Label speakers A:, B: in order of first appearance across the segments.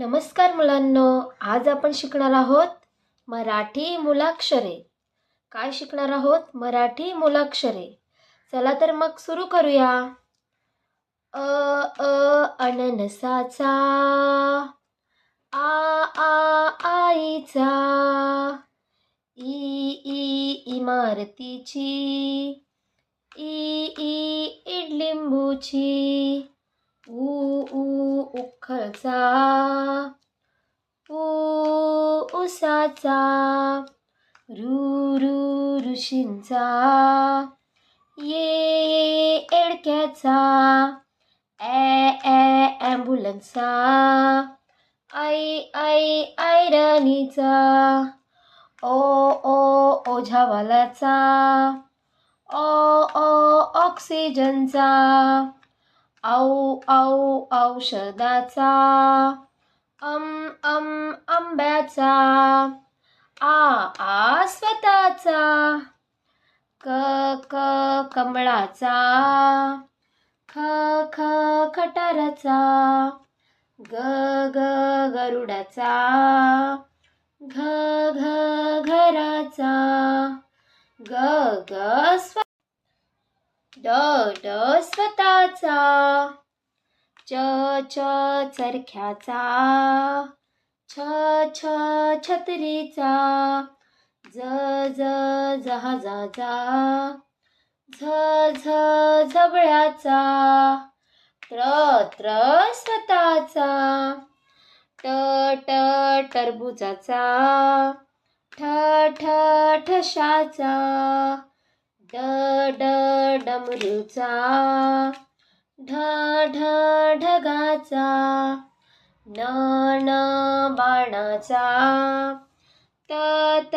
A: नमस्कार मुलांनो आज आपण शिकणार आहोत मराठी मुलाक्षरे. काय शिकणार आहोत? मराठी मुलाक्षरे. चला तर मग सुरू करूया. अ अ अननसाचा आ आ आईचा ई ई इमारतीची ई ई इडलिंबूची ऊ ऊ खळचा ऊ उसाचा. रू ऋषींचा. ये एडक्याचा. ए ॲम्ब्युलन्सचा. आई आई आयरणीचा ओ ओ ओझावालाचा ओ ओ ऑक्सिजनचा. औ औ औषधाचा। अम अम आंब्याचा। आ आ स्वतःचा। क क कमळाचा। ख ख खटाराचा। ग ग गरुडाचा। घ घ घराचा। ग ग स्व ड ड स्वतःचा च च चरख्याचा छ छ छत्रीचा ज ज जहाजाचा झ झ झबळ्याचा त्र त्र स्वतःचा ट ट टरबुजाचा ठ ठ ठशाचा ड ड डमरूचा. ढ ढ ढगाचा. न न बाणाचा. त त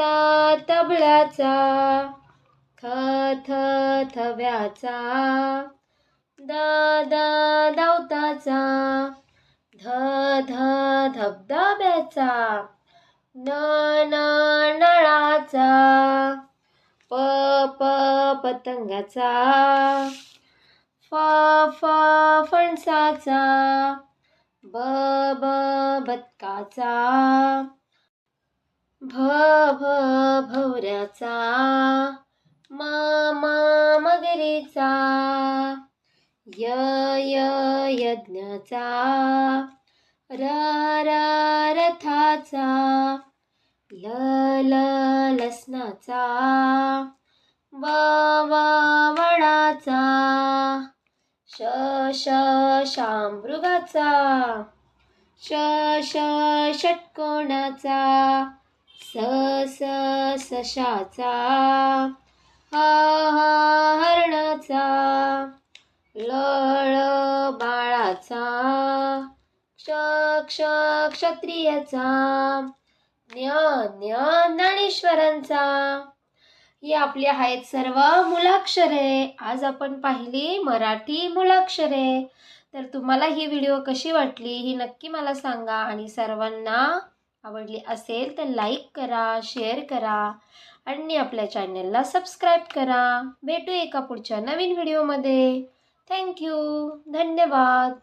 A: तबल्याचा थ थ थव्याचा. The the दौताचा. ध ध धबधब्याचा. न न नळाचा. पतंगाचा. फ फ फणसाचा. ब ब बदकाचा भ भ भवऱ्याचा. म म मगरीचा. य य यज्ञाचा. र र रथाचा. ल ल लसणाचा. वडाचा श श शामृगाचा श श षटकोणाचा स स सशाचा ह ह हरणाचा ल बाळाचा क्ष क्ष क्षत्रियाचा ज्ञान ज्ञानेश्वरांचा ही आपली आहेत सर्व मुलाक्षरे. आज आपण पाहिली मराठी मुलाक्षरे. तर तुम्हाला ही व्हिडिओ कशी वाटली ही नक्की मला सांगा आणि सर्वांना आवडली असेल तर लाईक करा शेअर करा आणि आपल्या चॅनलला सबस्क्राईब करा. भेटू एका पुढच्या नवीन व्हिडिओमध्ये थँक्यू धन्यवाद.